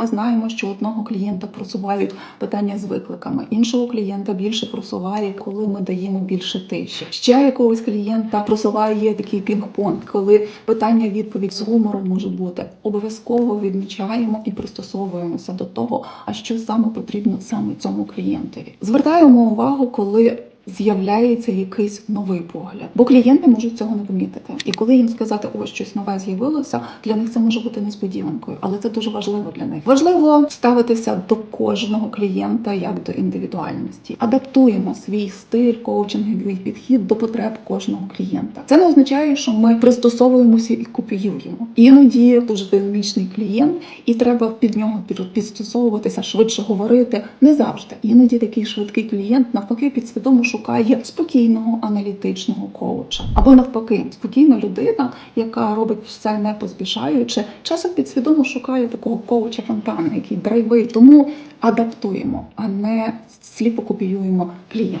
Ми знаємо, що одного клієнта просувають питання з викликами, іншого клієнта більше просуває, коли ми даємо більше тиші. Ще якогось клієнта просуває такий пінг-понг, коли питання відповідь з гумором може бути. Обов'язково відмічаємо і пристосовуємося до того, а що саме потрібно саме цьому клієнтові. Звертаємо увагу, коли. З'являється якийсь новий погляд, бо клієнти можуть цього не помітити. І коли їм сказати, ось щось нове з'явилося, для них це може бути несподіванкою, але це дуже важливо для них. Важливо ставитися до кожного клієнта як до індивідуальності. Адаптуємо свій стиль, коучинговий підхід до потреб кожного клієнта. Це не означає, що ми пристосовуємося і копіюємо. Іноді дуже динамічний клієнт, і треба під нього підстосовуватися, швидше говорити. Не завжди. Іноді такий швидкий клієнт навпаки підсвідомо шукає спокійного аналітичного коуча. Або навпаки, спокійна людина, яка робить все не поспішаючи, часом підсвідомо шукає такого коуча фонтана, який драйвить. Тому адаптуємо, а не сліпо копіюємо клієнта.